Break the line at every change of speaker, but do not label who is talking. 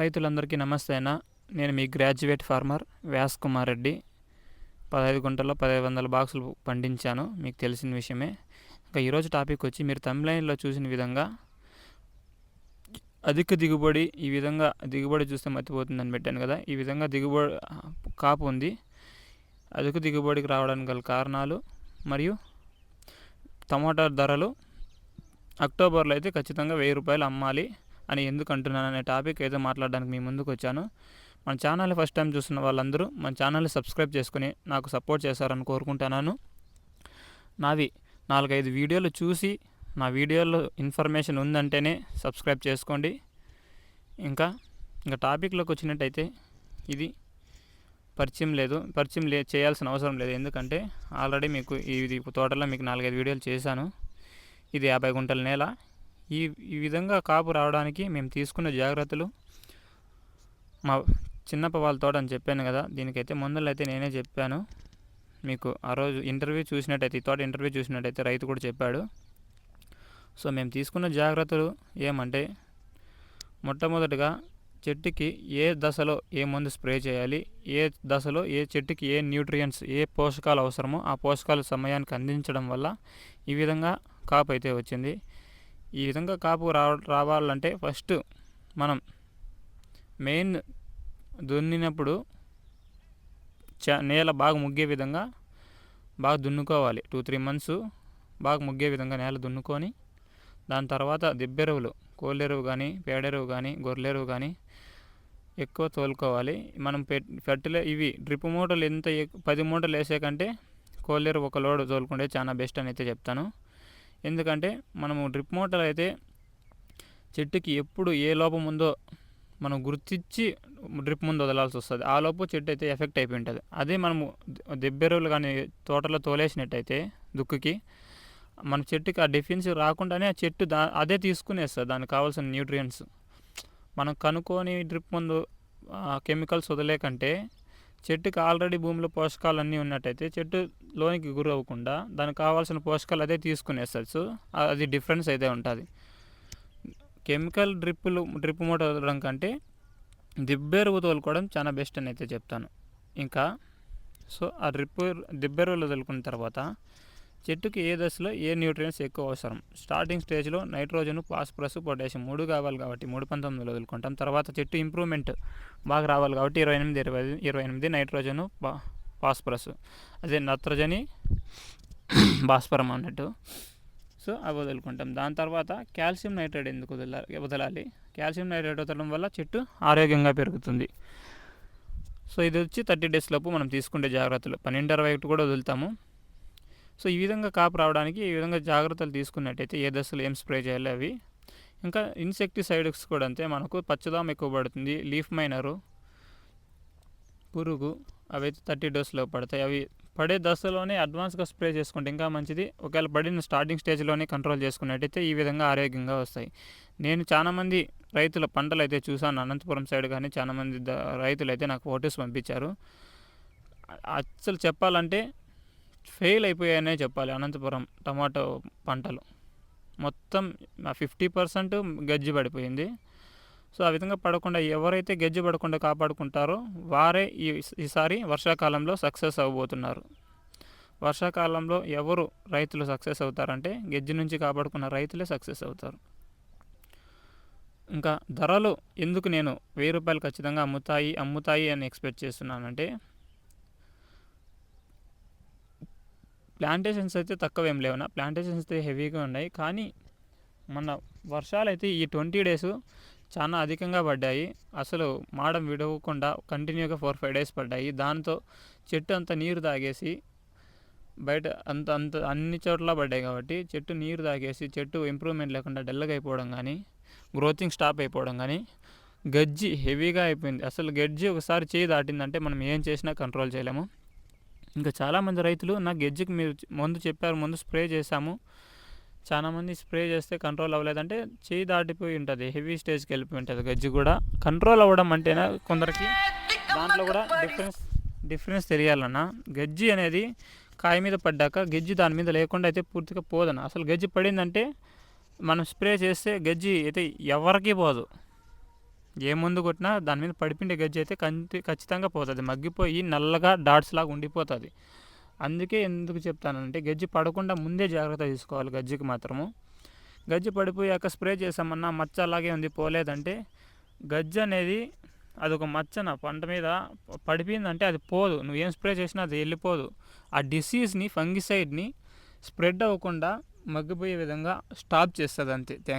రైతులందరికీ నమస్తే అన్న. నేను మీ గ్రాడ్యుయేట్ ఫార్మర్ వ్యాస్ కుమార్ రెడ్డి. పదహైదు గుంటల్లో పదహైదు వందల బాక్సులు పండించాను మీకు తెలిసిన విషయమే. ఇంకా ఈరోజు టాపిక్ వచ్చి మీరు తమిళైన్లో చూసిన విధంగా అధిక దిగుబడి ఈ విధంగా దిగుబడి చూస్తే మర్చిపోతుందని పెట్టాను కదా. ఈ విధంగా దిగుబడి కాపు ఉంది. అధిక దిగుబడికి రావడానికి గల కారణాలు మరియు టమాటా ధరలు అక్టోబర్లో అయితే ఖచ్చితంగా వెయ్యి రూపాయలు అమ్మాలి. అని ఎందుకు అంటున్నాను అనే టాపిక్ ఏదో మాట్లాడడానికి మీ ముందుకు వచ్చాను మన ఛానల్ ఫస్ట్ టైం చూస్తున్న వాళ్ళందరూ మన ఛానల్ని సబ్స్క్రైబ్ చేసుకుని నాకు సపోర్ట్ చేస్తారని కోరుకుంటున్నాను. నావి నాలుగైదు వీడియోలు చూసి నా వీడియోలో ఇన్ఫర్మేషన్ ఉందంటేనే సబ్స్క్రైబ్ చేసుకోండి. ఇంకా ఇంకా టాపిక్లోకి వచ్చినట్టయితే ఇది పరిచయం లేదు పరిచయం లే చేయాల్సిన అవసరం లేదు. ఎందుకంటే ఆల్రెడీ మీకు ఇది తోటలో మీకు నాలుగైదు వీడియోలు చేశాను. ఇది యాభై గుంటల నేల. ఈ ఈ విధంగా కాపు రావడానికి మేము తీసుకున్న జాగ్రత్తలు మా చిన్నప్ప వాళ్ళ తోట అని చెప్పాను కదా దీనికైతే ముందలు అయితే నేనే చెప్పాను. మీకు ఆ రోజు ఇంటర్వ్యూ చూసినట్టయితే ఈ తోట ఇంటర్వ్యూ చూసినట్టయితే రైతు కూడా చెప్పాడు. సో మేము తీసుకున్న జాగ్రత్తలు ఏమంటే మొట్టమొదటిగా చెట్టుకి ఏ దశలో ఏ మందు స్ప్రే చేయాలి ఏ దశలో ఏ చెట్టుకి ఏ న్యూట్రియంట్స్ ఏ పోషకాలు అవసరమో ఆ పోషకాలు సమయానికి అందించడం వల్ల ఈ విధంగా కాపు అయితే వచ్చింది. ఈ విధంగా కాపు రావ రావాలంటే ఫస్ట్ మనం మెయిన్ దున్నినప్పుడు చ నేల బాగా ముగ్గే విధంగా బాగా దున్నుకోవాలి. టూ త్రీ మంత్స్ బాగా ముగ్గే విధంగా నేల దున్నుకొని దాని తర్వాత దిబ్బెరువులు కోళ్ళెరువు కానీ పేడెరువు కానీ గొర్రెరువు కానీ ఎక్కువ తోలుకోవాలి. మనం ఫెర్టిలై ఇవి డ్రిప్ మూటలు ఎంత పది మూటలు వేసే కంటే కోళ్ళెరువు ఒక లోడ్ తోలుకుంటే చాలా బెస్ట్ అని అయితే చెప్తాను. ఎందుకంటే మనము డ్రిప్ మోటార్ అయితే చెట్టుకి ఎప్పుడు ఏ లోపం ఉందో మనం గుర్తించి డ్రిప్ ముందు వదలాల్సి వస్తుంది. ఆ లోపు చెట్టు అయితే ఎఫెక్ట్ అయిపోయి ఉంటుంది. అదే మనము దెబ్బెరువులు కానీ తోటలో తోలేసినట్టయితే దుక్కుకి మన చెట్టుకి ఆ డిఫెన్సివ్ రాకుండానే ఆ చెట్టు దా అదే తీసుకునేస్తుంది. దానికి కావాల్సిన న్యూట్రియంట్స్. మనం కనుక్కొని డ్రిప్ ముందు కెమికల్స్ వదిలేకంటే చెట్టుకి ఆల్రెడీ భూమిలో పోషకాలు అన్నీ ఉన్నట్టయితే చెట్టు లోనికి గురి అవ్వకుండా దానికి కావాల్సిన పోషకాలు అదే తీసుకునేస్తుంది సో అది డిఫరెన్స్ అయితే ఉంటుంది. కెమికల్ డ్రిప్పులు డ్రిప్ మూట వదలడం కంటే దిబ్బెరువు తోలుకోవడం చాలా బెస్ట్ అని అయితే చెప్తాను. ఇంకా సో ఆ డ్రిప్ దిబ్బెరువులు వదులుకున్న తర్వాత చెట్టుకి ఏ దశలో ఏ న్యూట్రియన్స్ ఎక్కువ అవసరం? స్టార్టింగ్ స్టేజ్లో నైట్రోజన్ ఫాస్ఫరస్ పొటాషియం మూడు కావాలి కాబట్టి మూడు పంతొమ్మిదిలో వదులుకుంటాం. తర్వాత చెట్టు ఇంప్రూవ్మెంట్ బాగా రావాలి కాబట్టి ఇరవై ఎనిమిది ఇరవై ఇరవై ఎనిమిది నైట్రోజను ఫాస్ఫరస్. అదే నత్రజని భాస్వరం అన్నట్టు. సో అవి వదులుకుంటాం. దాని తర్వాత కాల్షియం నైట్రేట్ ఎందుకు వదలాలి వదలాలి? కాల్షియం నైట్రేట్ వదలడం వల్ల చెట్టు ఆరోగ్యంగా పెరుగుతుంది. సో ఇది వచ్చి థర్టీ డేస్ లోపు మనం తీసుకుంటే జాగ్రత్తలు. పన్నెండు అరవై ఒకటి కూడా వదులుతాము. సో ఈ విధంగా కాపు రావడానికి ఈ విధంగా జాగ్రత్తలు తీసుకున్నట్టయితే ఏ దశలో ఏం స్ప్రే చేయాలి అవి. ఇంకా ఇన్సెక్టిసైడ్స్ కూడా అంతే. మనకు పచ్చదామ ఎక్కువ పడుతుంది. లీఫ్ మైనరు పురుగు అవి అయితే థర్టీ డోస్లో పడతాయి. అవి పడే దశలోనే అడ్వాన్స్గా స్ప్రే చేసుకుంటే ఇంకా మంచిది. ఒకవేళ పడిన స్టార్టింగ్ స్టేజ్లోనే కంట్రోల్ చేసుకున్నట్టయితే ఈ విధంగా ఆరోగ్యంగా వస్తాయి. నేను చాలామంది రైతుల పంటలు అయితే చూసాను అనంతపురం సైడ్ కానీ చాలామంది రైతులు అయితే నాకు ఫొటోస్ పంపించారు. అసలు చెప్పాలంటే ఫెయిల్ అయిపోయాయనే చెప్పాలి. అనంతపురం టమాటో పంటలు. మొత్తం ఫిఫ్టీ పర్సెంట్ గజ్జి పడిపోయింది. సో ఆ విధంగా పడకుండా ఎవరైతే గజ్జి పడకుండా కాపాడుకుంటారో వారే ఈ ఈసారి వర్షాకాలంలో సక్సెస్ అవ్వబోతున్నారు. వర్షాకాలంలో ఎవరు రైతులు సక్సెస్ అవుతారంటే గజ్జి నుంచి కాపాడుకున్న రైతులే సక్సెస్ అవుతారు. ఇంకా ధరలు ఎందుకు నేను వెయ్యి రూపాయలు ఖచ్చితంగా అమ్ముతాయి అమ్ముతాయి అని ఎక్స్పెక్ట్ చేస్తున్నానంటే ప్లాంటేషన్స్ అయితే తక్కువ ఏం లేవునా ప్లాంటేషన్స్ అయితే హెవీగా ఉన్నాయి. కానీ మన వర్షాలు అయితే ఈ ట్వంటీ డేస్ చాలా అధికంగా పడ్డాయి. అసలు మాడం విడవకుండా కంటిన్యూగా ఫోర్ ఫైవ్ డేస్ పడ్డాయి. దాంతో చెట్టు అంత నీరు తాగేసి బయట అంత అంత అన్ని చోట్ల పడ్డాయి కాబట్టి చెట్టు నీరు తాగేసి చెట్టు ఇంప్రూవ్మెంట్ లేకుండా డల్గా అయిపోవడం కానీ గ్రోతింగ్ స్టాప్ అయిపోవడం కానీ గజ్జి హెవీగా అయిపోయింది. అసలు గజ్జి ఒకసారి చేయి దాటిందంటే మనం ఏం చేసినా కంట్రోల్ చేయలేము. ఇంకా చాలామంది రైతులు నా గెజ్జికి మీరు ముందు చెప్పారు ముందు స్ప్రే చేశాము. చాలామంది స్ప్రే చేస్తే కంట్రోల్ అవ్వలేదంటే చేయి దాటిపోయి ఉంటుంది హెవీ స్టేజ్కి వెళ్ళిపోయి ఉంటుంది గజ్జి కూడా. కంట్రోల్ అవ్వడం అంటేనే కొందరికి? దాంట్లో కూడా డిఫరెన్స్ డిఫరెన్స్ తెలియాలన్నా. గజ్జి అనేది కాయ మీద పడ్డాక గజ్జి దాని మీద లేకుండా అయితే పూర్తిగా పోదన్న. అసలు గజ్జి పడిందంటే మనం స్ప్రే చేస్తే గజ్జి అయితే ఎవరికీ పోదు. ఏ మందు కొట్టినా దాని మీద పడిపిండే గజ్జి అయితే కంటి ఖచ్చితంగా పోతుంది. మగ్గిపోయి నల్లగా డాట్స్ లాగా ఉండిపోతుంది. అందుకే ఎందుకు చెప్తానంటే గజ్జి పడకుండా ముందే జాగ్రత్త తీసుకోవాలి గజ్జికి మాత్రము. గజ్జి పడిపోయాక స్ప్రే చేసామన్నా మచ్చ అలాగే ఉంది పోలేదంటే గజ్జి అనేది అదొక మచ్చన పంట మీద పడిపోయిందంటే అది పోదు. నువ్వేం స్ప్రే చేసినా అది వెళ్ళిపోదు. ఆ డిసీజ్ని ఫంగిసైడ్ని స్ప్రెడ్ అవ్వకుండా మగ్గిపోయే విధంగా స్టాప్ చేస్తుంది అంతే. థ్యాంక్